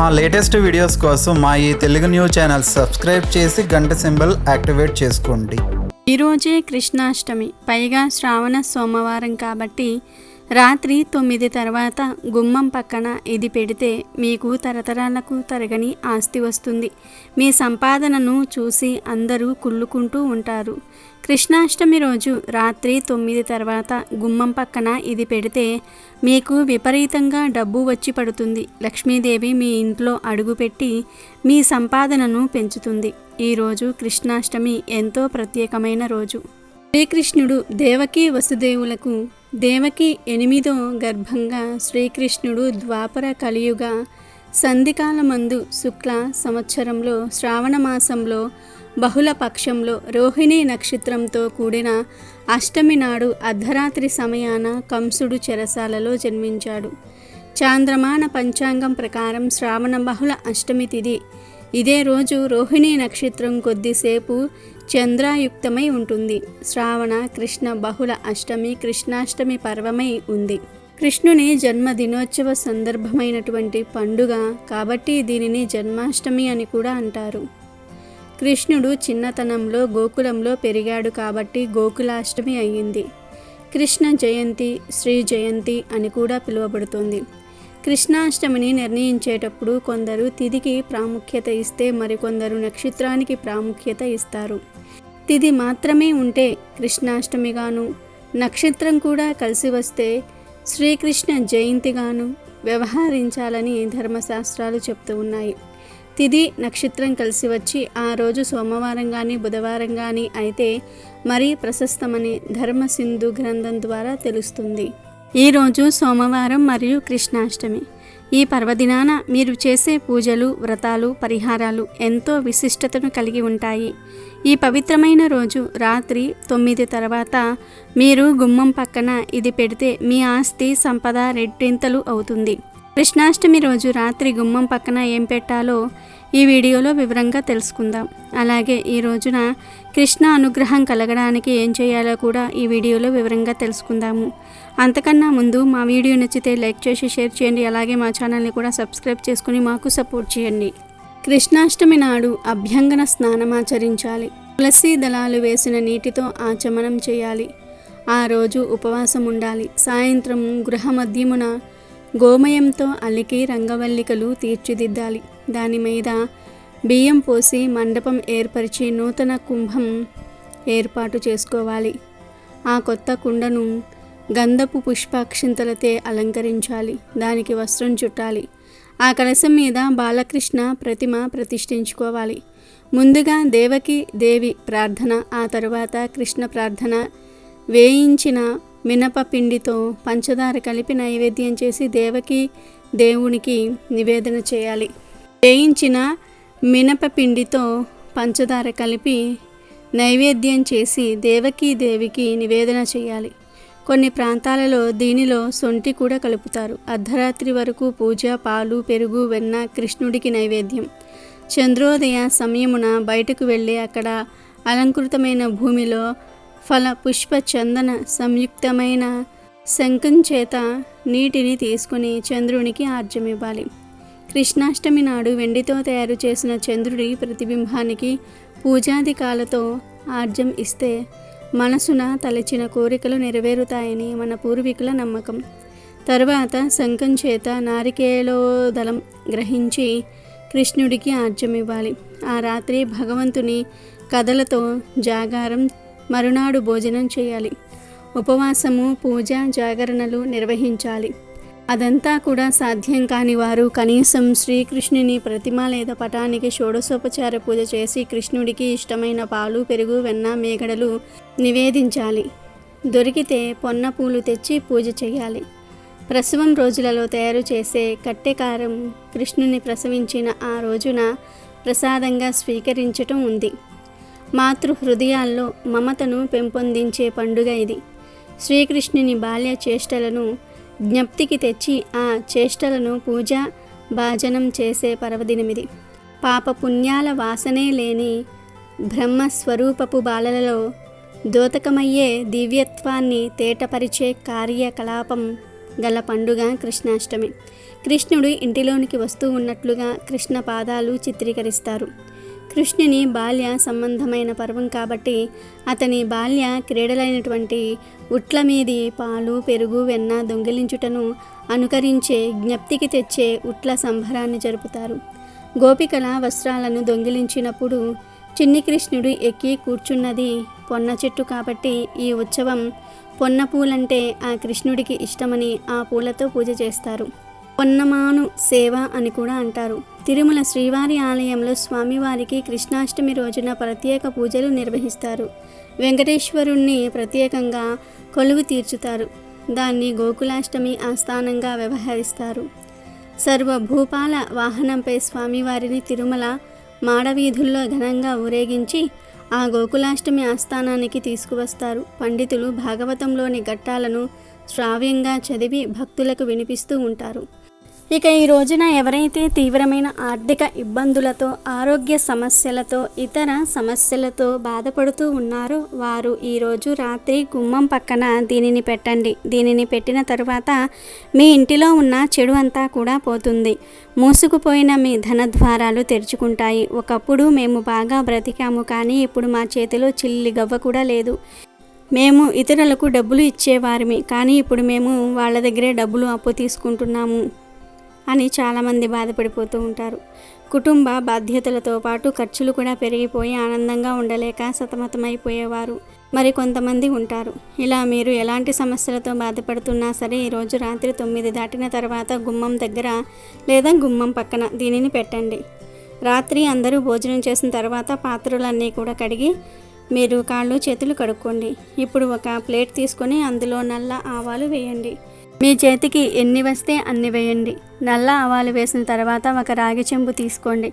మా latest videos కోసం మా ఈ తెలుగు న్యూస్ ఛానల్ సబ్స్క్రైబ్ చేసి గంట సింబల్ యాక్టివేట్ చేసుకోండి. ఈరోజే కృష్ణాష్టమి పైగా శ్రావణ సోమవారం కాబట్టి రాత్రి తొమ్మిది తర్వాత గుమ్మం పక్కన ఇది పెడితే మీకు తరతరాలకు తరగని ఆస్తి వస్తుంది. మీ సంపాదనను చూసి అందరూ కుళ్ళుకుంటూ ఉంటారు. కృష్ణాష్టమి రోజు రాత్రి తొమ్మిది తర్వాత గుమ్మం పక్కన ఇది పెడితే మీకు విపరీతంగా డబ్బు వచ్చి పడుతుంది. లక్ష్మీదేవి మీ ఇంట్లో అడుగుపెట్టి మీ సంపాదనను పెంచుతుంది. ఈరోజు కృష్ణాష్టమి ఎంతో ప్రత్యేకమైన రోజు. శ్రీకృష్ణుడు దేవకి వసుదేవులకు దేవకి ఎనిమిదో గర్భంగా శ్రీకృష్ణుడు ద్వాపర కలియుగ సంధికాలమందు శుక్ల సంవత్సరంలో శ్రావణమాసంలో బహుళ పక్షంలో రోహిణి నక్షత్రంతో కూడిన అష్టమి నాడు అర్ధరాత్రి సమయాన కంసుడు చెరసాలలో జన్మించాడు. చాంద్రమాన పంచాంగం ప్రకారం శ్రావణ బహుళ అష్టమి తిథి ఇదే రోజు రోహిణి నక్షత్రం కొద్దిసేపు చంద్రాయుక్తమై ఉంటుంది. శ్రావణ కృష్ణ బహుళ అష్టమి కృష్ణాష్టమి పర్వమై ఉంది. కృష్ణుని జన్మదినోత్సవ సందర్భమైనటువంటి పండుగ కాబట్టి దీనిని జన్మాష్టమి అని కూడా అంటారు. కృష్ణుడు చిన్నతనంలో గోకులంలో పెరిగాడు కాబట్టి గోకులాష్టమి అయ్యింది. కృష్ణ జయంతి శ్రీ జయంతి అని కూడా పిలువబడుతుంది. కృష్ణాష్టమిని నిర్ణయించేటప్పుడు కొందరు తిథికి ప్రాముఖ్యత ఇస్తే మరికొందరు నక్షత్రానికి ప్రాముఖ్యత ఇస్తారు. తిథి మాత్రమే ఉంటే కృష్ణాష్టమిగాను నక్షత్రం కూడా కలిసి వస్తే శ్రీకృష్ణ జయంతిగాను వ్యవహరించాలని ధర్మశాస్త్రాలు చెప్తూ ఉన్నాయి. తిథి నక్షత్రం కలిసి వచ్చి ఆ రోజు సోమవారం కానీ బుధవారం కానీ అయితే మరీ ప్రశస్తమని ధర్మసింధు గ్రంథం ద్వారా తెలుస్తుంది. ఈరోజు సోమవారం మరియు కృష్ణాష్టమి. ఈ పర్వదినాన మీరు చేసే పూజలు వ్రతాలు పరిహారాలు ఎంతో విశిష్టతను కలిగి ఉంటాయి. ఈ పవిత్రమైన రోజు రాత్రి తొమ్మిది తర్వాత మీరు గుమ్మం పక్కన ఇది పెడితే మీ ఆస్తి సంపద రెట్టింతలు అవుతుంది. కృష్ణాష్టమి రోజు రాత్రి గుమ్మం పక్కన ఏం పెట్టాలో ఈ వీడియోలో వివరంగా తెలుసుకుందాం. అలాగే ఈ రోజున కృష్ణ అనుగ్రహం కలగడానికి ఏం చేయాలో కూడా ఈ వీడియోలో వివరంగా తెలుసుకుందాము. అంతకన్నా ముందు మా వీడియో నచ్చితే లైక్ చేసి షేర్ చేయండి. అలాగే మా ఛానల్ని కూడా సబ్స్క్రైబ్ చేసుకుని మాకు సపోర్ట్ చేయండి. కృష్ణాష్టమి నాడు అభ్యంగన స్నానమాచరించాలి తులసి దళాలు వేసిన నీటితో ఆచమనం చేయాలి. ఆ రోజు ఉపవాసం ఉండాలి. సాయంత్రం గృహ మధ్యమున గోమయంతో అలికి రంగవల్లికలు తీర్చిదిద్దాలి. దాని మీద బియ్యం పోసి మండపం ఏర్పరిచి నూతన కుంభం ఏర్పాటు చేసుకోవాలి. ఆ కొత్త కుండను గంధపు పుష్పాక్షింతలతే అలంకరించాలి దానికి వస్త్రం చుట్టాలి. ఆ కలశం మీద బాలకృష్ణ ప్రతిమ ప్రతిష్ఠించుకోవాలి. ముందుగా దేవకి దేవి ప్రార్థన ఆ తరువాత కృష్ణ ప్రార్థన. వేయించిన మినప పిండితో పంచదార కలిపి నైవేద్యం చేసి దేవకి దేవునికి నివేదన చేయాలి. వేయించిన మినప పిండితో పంచదార కలిపి నైవేద్యం చేసి దేవకి దేవికి నివేదన చేయాలి. కొన్ని ప్రాంతాలలో దీనిలో సొంటి కూడా కలుపుతారు. అర్ధరాత్రి వరకు పూజ పాలు పెరుగు వెన్న కృష్ణుడికి నైవేద్యం. చంద్రోదయ సమయమున బయటకు వెళ్ళి అక్కడ అలంకృతమైన భూమిలో ఫల పుష్ప చందన సంయుక్తమైన శంఖం చేత నీటిని తీసుకుని చంద్రునికి ఆర్జమివ్వాలి. కృష్ణాష్టమి నాడు వెండితో తయారు చేసిన చంద్రుడి ప్రతిబింబానికి పూజాదికాలతో ఆర్జం ఇస్తే మనసున తలచిన కోరికలు నెరవేరుతాయని మన పూర్వీకుల నమ్మకం. తర్వాత శంఖం చేత నారికేలోదలం గ్రహించి కృష్ణుడికి ఆర్జమివ్వాలి ఆ రాత్రి భగవంతుని కథలతో జాగారం మరునాడు భోజనం చేయాలి. ఉపవాసము పూజ జాగరణలు నిర్వహించాలి. అదంతా కూడా సాధ్యం కాని వారు కనీసం శ్రీకృష్ణుని ప్రతిమ లేదా పటానికి షోడశోపచార పూజ చేసి కృష్ణుడికి ఇష్టమైన పాలు పెరుగు వెన్న మేగడలు నివేదించాలి. దొరికితే పొన్న పూలు తెచ్చి పూజ చేయాలి. ప్రసవం రోజులలో తయారు చేసే కట్టెకారం కృష్ణుని ప్రసవించిన ఆ రోజున ప్రసాదంగా స్వీకరించటం ఉంది. మాతృ హృదయాల్లో మమతను పెంపొందించే పండుగ ఇది. శ్రీకృష్ణుని బాల్య చేష్టలను జ్ఞప్తికి తెచ్చి ఆ చేష్టలను పూజ భాజనం చేసే పర్వదినమిది. పాప పుణ్యాల వాసనే లేని బ్రహ్మస్వరూపపు బాలలలో దోతకమయ్యే దివ్యత్వాన్ని తేటపరిచే కార్యకలాపం గల పండుగ కృష్ణాష్టమి. కృష్ణుడు ఇంటిలోనికి వస్తూ ఉన్నట్లుగా కృష్ణ పాదాలు చిత్రీకరిస్తారు. కృష్ణుని బాల్య సంబంధమైన పర్వం కాబట్టి అతని బాల్య క్రీడలైనటువంటి ఉట్ల మీది పాలు పెరుగు వెన్న దొంగిలించుటను అనుకరించే జ్ఞప్తికి తెచ్చే ఉట్ల సంభరాన్ని జరుపుతారు. గోపికల వస్త్రాలను దొంగిలించినప్పుడు చిన్ని కృష్ణుడు ఎక్కి కూర్చున్నది పొన్న చెట్టు కాబట్టి ఈ ఉత్సవం పొన్న పూలంటే ఆ కృష్ణుడికి ఇష్టమని ఆ పూలతో పూజ చేస్తారు. పొన్నమాను సేవ అని కూడా అంటారు. తిరుమల శ్రీవారి ఆలయంలో స్వామివారికి కృష్ణాష్టమి రోజున ప్రత్యేక పూజలు నిర్వహిస్తారు. వెంకటేశ్వరుణ్ణి ప్రత్యేకంగా కొలువు తీర్చుతారు. దాన్ని గోకులాష్టమి ఆస్థానంగా వ్యవహరిస్తారు. సర్వభూపాల వాహనంపై స్వామివారిని తిరుమల మాడవీధుల్లో ఘనంగా ఊరేగించి ఆ గోకులాష్టమి ఆస్థానానికి తీసుకువస్తారు. పండితులు భాగవతంలోని ఘట్టాలను శ్రావ్యంగా చదివి భక్తులకు వినిపిస్తూ ఉంటారు. ఇక ఈ రోజున ఎవరైతే తీవ్రమైన ఆర్థిక ఇబ్బందులతో ఆరోగ్య సమస్యలతో ఇతర సమస్యలతో బాధపడుతూ ఉన్నారో వారు ఈరోజు రాత్రి గుమ్మం పక్కన దీనిని పెట్టండి. దీనిని పెట్టిన తరువాత మీ ఇంటిలో ఉన్న చెడు అంతా కూడా పోతుంది. మూసుకుపోయిన మీ ధనద్వారాలు తెరుచుకుంటాయి. ఒకప్పుడు మేము బాగా బ్రతికాము కానీ ఇప్పుడు మా చేతిలో చిల్లి గవ్వ కూడా లేదు. మేము ఇతరులకు డబ్బులు ఇచ్చేవారిమి కానీ ఇప్పుడు మేము వాళ్ళ దగ్గరే డబ్బులు అప్పు తీసుకుంటున్నాము. అని చాలామంది బాధపడిపోతూ ఉంటారు. కుటుంబ బాధ్యతలతో పాటు ఖర్చులు కూడా పెరిగిపోయి ఆనందంగా ఉండలేక సతమతమైపోయేవారు మరి కొంతమంది ఉంటారు. ఇలా మీరు ఎలాంటి సమస్యలతో బాధపడుతున్నా సరే ఈరోజు రాత్రి తొమ్మిది దాటిన తర్వాత గుమ్మం దగ్గర లేదా గుమ్మం పక్కన దీనిని పెట్టండి. రాత్రి అందరూ భోజనం చేసిన తర్వాత పాత్రలన్నీ కూడా కడిగి మీరు కాళ్ళు చేతులు కడుక్కోండి. ఇప్పుడు ఒక ప్లేట్ తీసుకొని అందులో నల్ల ఆవాలు వేయండి. మీ చేతికి ఎన్ని వస్తే అన్ని వేయండి. నల్ల ఆవాలు వేసిన తర్వాత ఒక రాగి చెంబు తీసుకోండి.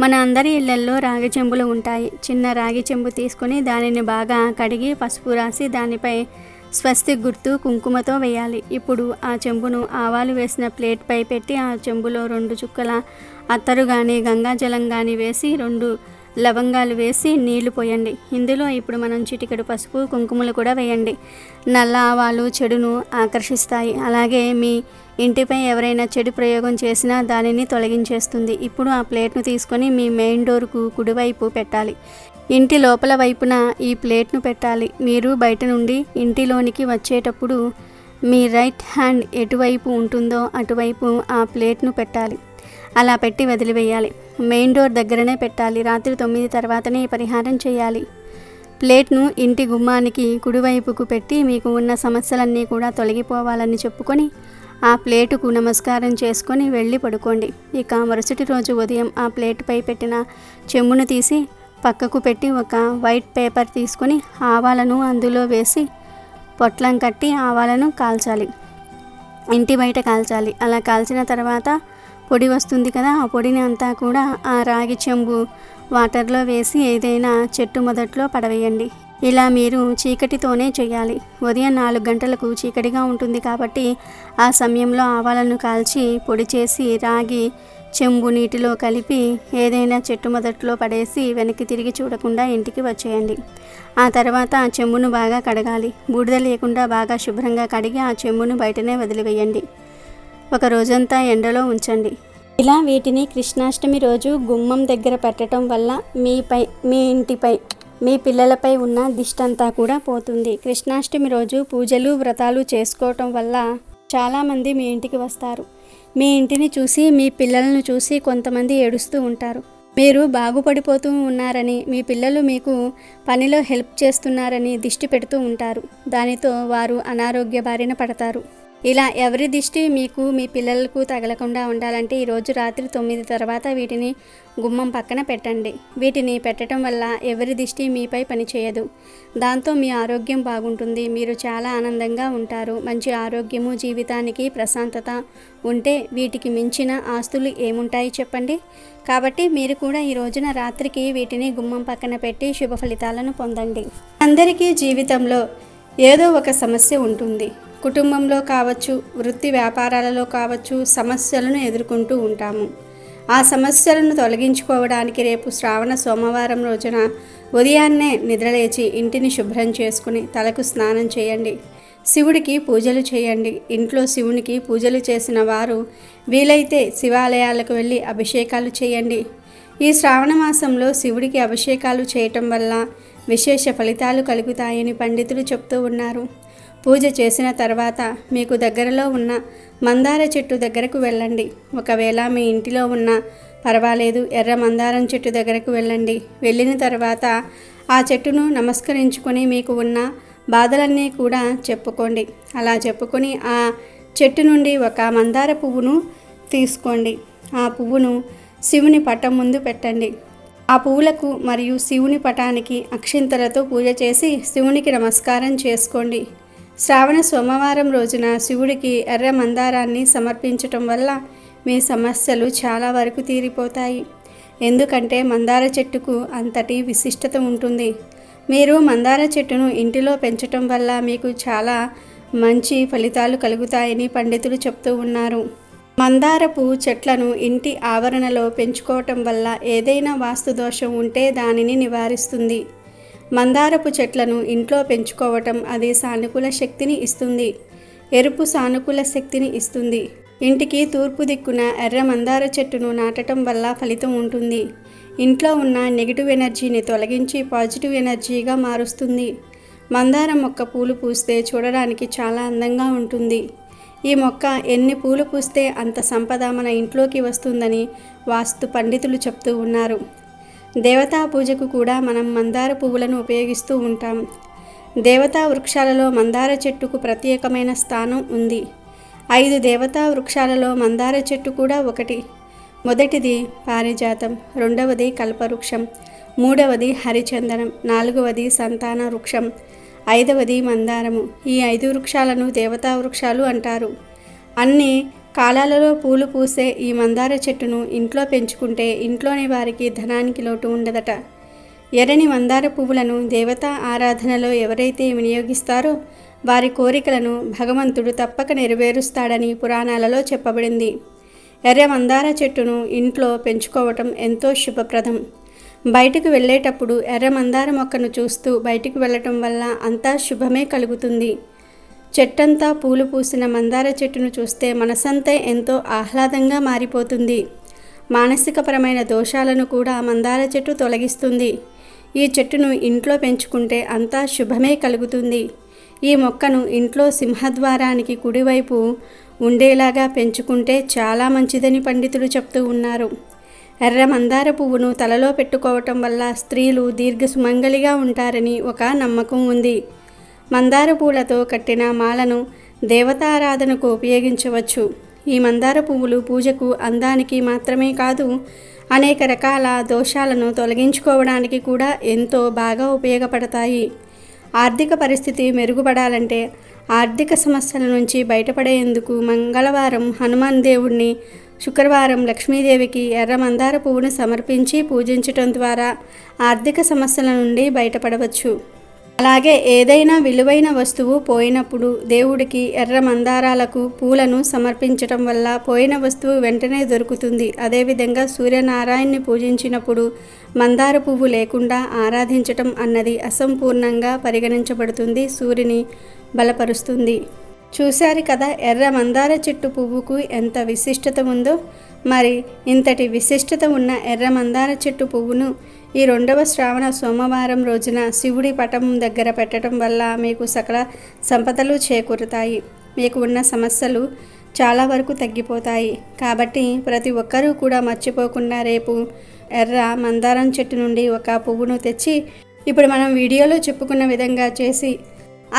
మన అందరి ఇళ్ళల్లో రాగి చెంబులు ఉంటాయి. చిన్న రాగి చెంబు తీసుకొని దానిని బాగా కడిగి పసుపు రాసి దానిపై స్వస్తి గుర్తు కుంకుమతో వేయాలి. ఇప్పుడు ఆ చెంబును ఆవాలు వేసిన ప్లేట్పై పెట్టి ఆ చెంబులో రెండు చుక్కల అత్తరు కానీ గంగాజలం కానీ వేసి రెండు లవంగాలు వేసి నీళ్ళు పోయండి. ఇందులో ఇప్పుడు మనం చిటికెడు పసుపు కుంకుమలు కూడా వేయండి. నల్ల ఆవాలు చెడును ఆకర్షిస్తాయి. అలాగే మీ ఇంటిపై ఎవరైనా చెడు ప్రయోగం చేసినా దానిని తొలగించేస్తుంది. ఇప్పుడు ఆ ప్లేట్ను తీసుకొని మీ మెయిన్ డోర్కు కుడివైపు పెట్టాలి. ఇంటి లోపల వైపున ఈ ప్లేట్ను పెట్టాలి. మీరు బయట నుండి ఇంటిలోనికి వచ్చేటప్పుడు మీ రైట్ హ్యాండ్ ఎటువైపు ఉంటుందో అటువైపు ఆ ప్లేట్ను పెట్టాలి. అలా పెట్టి వదిలివేయాలి. మెయిన్ డోర్ దగ్గరనే పెట్టాలి. రాత్రి తొమ్మిది తర్వాతనే పరిహారం చేయాలి. ప్లేట్ను ఇంటి గుమ్మానికి కుడివైపుకు పెట్టి మీకు ఉన్న సమస్యలన్నీ కూడా తొలగిపోవాలని చెప్పుకొని ఆ ప్లేటుకు నమస్కారం చేసుకొని వెళ్ళి పడుకోండి. ఇక మరుసటి రోజు ఉదయం ఆ ప్లేటుపై పెట్టిన చెమ్మును తీసి పక్కకు పెట్టి ఒక వైట్ పేపర్ తీసుకొని ఆవాలను అందులో వేసి పొట్లం కట్టి ఆవాలను కాల్చాలి. ఇంటి బయట కాల్చాలి. అలా కాల్చిన తర్వాత పొడి వస్తుంది కదా ఆ పొడిని అంతా కూడా ఆ రాగి చెంబు వాటర్లో వేసి ఏదైనా చెట్టు మొదట్లో పడవేయండి. ఇలా మీరు చీకటితోనే చేయాలి. ఉదయం నాలుగు గంటలకు చీకటిగా ఉంటుంది కాబట్టి ఆ సమయంలో ఆవాలను కాల్చి పొడి చేసి రాగి చెంబు నీటిలో కలిపి ఏదైనా చెట్టు మొదట్లో పడేసి వెనక్కి తిరిగి చూడకుండా ఇంటికి వచ్చేయండి. ఆ తర్వాత ఆ చెంబును బాగా కడగాలి. బూడిద లేకుండా బాగా శుభ్రంగా కడిగి ఆ చెంబును బయటనే వదిలివేయండి. ఒక రోజంతా ఎండలో ఉంచండి. ఇలా వీటిని కృష్ణాష్టమి రోజు గుమ్మం దగ్గర పెట్టడం వల్ల మీపై మీ ఇంటిపై మీ పిల్లలపై ఉన్న దిష్టంతా కూడా పోతుంది. కృష్ణాష్టమి రోజు పూజలు వ్రతాలు చేసుకోవటం వల్ల చాలామంది మీ ఇంటికి వస్తారు. మీ ఇంటిని చూసి మీ పిల్లలను చూసి కొంతమంది ఏడుస్తూ ఉంటారు. మీరు బాగుపడిపోతూ ఉన్నారని మీ పిల్లలు మీకు పనిలో హెల్ప్ చేస్తున్నారని దిష్టి పెడుతూ ఉంటారు. దానితో వారు అనారోగ్య బారిన పడతారు. ఇలా ఎవరి దిష్టి మీకు మీ పిల్లలకు తగలకుండా ఉండాలంటే ఈరోజు రాత్రి తొమ్మిది తర్వాత వీటిని గుమ్మం పక్కన పెట్టండి. వీటిని పెట్టడం వల్ల ఎవరి దిష్టి మీపై పనిచేయదు దాంతో మీ ఆరోగ్యం బాగుంటుంది. మీరు చాలా ఆనందంగా ఉంటారు. మంచి ఆరోగ్యము జీవితానికి ప్రశాంతత ఉంటే వీటికి మించిన ఆస్తులు ఏముంటాయి చెప్పండి? కాబట్టి మీరు కూడా ఈ రోజున రాత్రికి వీటిని గుమ్మం పక్కన పెట్టి శుభ ఫలితాలను పొందండి. అందరికీ జీవితంలో ఏదో ఒక సమస్య ఉంటుంది. కుటుంబంలో కావచ్చు వృత్తి వ్యాపారాలలో కావచ్చు సమస్యలను ఎదుర్కొంటూ ఉంటాము. ఆ సమస్యలను తొలగించుకోవడానికి రేపు శ్రావణ సోమవారం రోజున ఉదయాన్నే నిద్రలేచి ఇంటిని శుభ్రం చేసుకుని తలకు స్నానం చేయండి. శివుడికి పూజలు చేయండి. ఇంట్లో శివునికి పూజలు చేసిన వారు వీలైతే శివాలయాలకు వెళ్ళి అభిషేకాలు చేయండి. ఈ శ్రావణ మాసంలో శివుడికి అభిషేకాలు చేయటం వల్ల విశేష ఫలితాలు కలుగుతాయని పండితులు చెప్తూ ఉన్నారు. పూజ చేసిన తర్వాత మీకు దగ్గరలో ఉన్న మందార చెట్టు దగ్గరకు వెళ్ళండి. ఒకవేళ మీ ఇంటిలో ఉన్న పర్వాలేదు ఎర్ర మందారం చెట్టు దగ్గరకు వెళ్ళండి. వెళ్ళిన తర్వాత ఆ చెట్టును నమస్కరించుకొని మీకు ఉన్న బాధలన్నీ కూడా చెప్పుకోండి. అలా చెప్పుకొని ఆ చెట్టు నుండి ఒక మందార పువ్వును తీసుకోండి. ఆ పువ్వును శివుని పట్టం ముందు పెట్టండి. ఆ పువ్వులకు మరియు శివుని పటానికి అక్షింతలతో పూజ చేసి శివునికి నమస్కారం చేసుకోండి. శ్రావణ సోమవారం రోజున శివుడికి ఎర్ర మందారాన్ని సమర్పించటం వల్ల మీ సమస్యలు చాలా వరకు తీరిపోతాయి. ఎందుకంటే మందార చెట్టుకు అంతటి విశిష్టత ఉంటుంది. మీరు మందార చెట్టును ఇంటిలో పెంచటం వల్ల మీకు చాలా మంచి ఫలితాలు కలుగుతాయని పండితులు చెప్తూ ఉన్నారు. మందారపు చెట్లను ఇంటి ఆవరణలో పెంచుకోవటం వల్ల ఏదైనా వాస్తు దోషం ఉంటే దానిని నివారిస్తుంది. మందారపు చెట్లను ఇంట్లో పెంచుకోవటం అది సానుకూల శక్తిని ఇస్తుంది. ఎరుపు సానుకూల శక్తిని ఇస్తుంది. ఇంటికి తూర్పు దిక్కున ఎర్ర మందార చెట్టును నాటటం వల్ల ఫలితం ఉంటుంది. ఇంట్లో ఉన్న నెగిటివ్ ఎనర్జీని తొలగించి పాజిటివ్ ఎనర్జీగా మారుస్తుంది. మందారం మొక్క పూలు పూస్తే చూడడానికి చాలా అందంగా ఉంటుంది. ఈ మొక్క ఎన్ని పూలు పూస్తే అంత సంపద మన ఇంట్లోకి వస్తుందని వాస్తు పండితులు చెప్తూ ఉన్నారు. దేవతా పూజకు కూడా మనం మందార పువ్వులను ఉపయోగిస్తూ ఉంటాం. దేవతా వృక్షాలలో మందార చెట్టుకు ప్రత్యేకమైన స్థానం ఉంది. ఐదు దేవతా వృక్షాలలో మందార చెట్టు కూడా ఒకటి. మొదటిది పారిజాతం రెండవది కల్పవృక్షం మూడవది హరిచందనం నాలుగవది సంతాన వృక్షం ఐదవది మందారము. ఈ ఐదు వృక్షాలను దేవతా వృక్షాలు అంటారు. అన్ని కాలాలలో పూలు పూసే ఈ మందార చెట్టును ఇంట్లో పెంచుకుంటే ఇంట్లోని వారికి ధనానికి లోటు ఉండదట. ఎర్రని మందార పువ్వులను దేవతా ఆరాధనలో ఎవరైతే వినియోగిస్తారో వారి కోరికలను భగవంతుడు తప్పక నెరవేరుస్తాడని పురాణాలలో చెప్పబడింది. ఎర్ర మందార చెట్టును ఇంట్లో పెంచుకోవటం ఎంతో శుభప్రదం. బయటకు వెళ్ళేటప్పుడు ఎర్ర మందార మొక్కను చూస్తూ బయటికి వెళ్ళటం వల్ల అంతా శుభమే కలుగుతుంది. చెట్టంతా పూలు పూసిన మందార చెట్టును చూస్తే మనసంతా ఎంతో ఆహ్లాదంగా మారిపోతుంది. మానసికపరమైన దోషాలను కూడా మందార చెట్టు తొలగిస్తుంది. ఈ చెట్టును ఇంట్లో పెంచుకుంటే అంతా శుభమే కలుగుతుంది. ఈ మొక్కను ఇంట్లో సింహద్వారానికి కుడివైపు ఉండేలాగా పెంచుకుంటే చాలా మంచిదని పండితులు చెప్తూ ఉన్నారు. ఎర్ర మందార పువ్వును తలలో పెట్టుకోవటం వల్ల స్త్రీలు దీర్ఘ సుమంగలిగా ఉంటారని ఒక నమ్మకం ఉంది. మందార పూలతో కట్టిన మాలను దేవతారాధనకు ఉపయోగించవచ్చు. ఈ మందార పువ్వులు పూజకు అందానికి మాత్రమే కాదు అనేక రకాల దోషాలను తొలగించుకోవడానికి కూడా ఎంతో బాగా ఉపయోగపడతాయి. ఆర్థిక పరిస్థితి మెరుగుపడాలంటే ఆర్థిక సమస్యల నుంచి బయటపడేందుకు మంగళవారం హనుమాన్ దేవుణ్ణి శుక్రవారం లక్ష్మీదేవికి ఎర్ర మందార పువ్వును సమర్పించి పూజించటం ద్వారా ఆర్థిక సమస్యల నుండి బయటపడవచ్చు. అలాగే ఏదైనా విలువైన వస్తువు పోయినప్పుడు దేవుడికి ఎర్ర మందారాలకు పూలను సమర్పించటం వల్ల పోయిన వస్తువు వెంటనే దొరుకుతుంది. అదేవిధంగా సూర్యనారాయణ్ణి పూజించినప్పుడు మందార పువ్వు లేకుండా ఆరాధించటం అన్నది అసంపూర్ణంగా పరిగణించబడుతుంది. సూర్యుని బలపరుస్తుంది. చూశారు కదా ఎర్ర మందార చెట్టు పువ్వుకు ఎంత విశిష్టత ఉందో. మరి ఇంతటి విశిష్టత ఉన్న ఎర్ర మందార చెట్టు పువ్వును ఈ రెండవ శ్రావణ సోమవారం రోజున శివుడి పటం దగ్గర పెట్టడం వల్ల మీకు సకల సంపదలు చేకూరుతాయి. మీకు ఉన్న సమస్యలు చాలా వరకు తగ్గిపోతాయి. కాబట్టి ప్రతి ఒక్కరూ కూడా మర్చిపోకుండా రేపు ఎర్ర మందారం చెట్టు నుండి ఒక పువ్వును తెచ్చి ఇప్పుడు మనం వీడియోలో చెప్పుకున్న విధంగా చేసి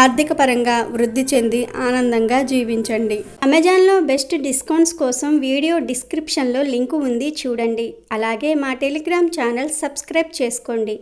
ఆర్థిక పరంగా వృద్ధి చెంది ఆనందంగా జీవించండి. అమెజాన్లో బెస్ట్ డిస్కౌంట్స్ కోసం వీడియో డిస్క్రిప్షన్లో లింకు ఉంది చూడండి. అలాగే మా టెలిగ్రామ్ ఛానల్ సబ్స్క్రైబ్ చేసుకోండి.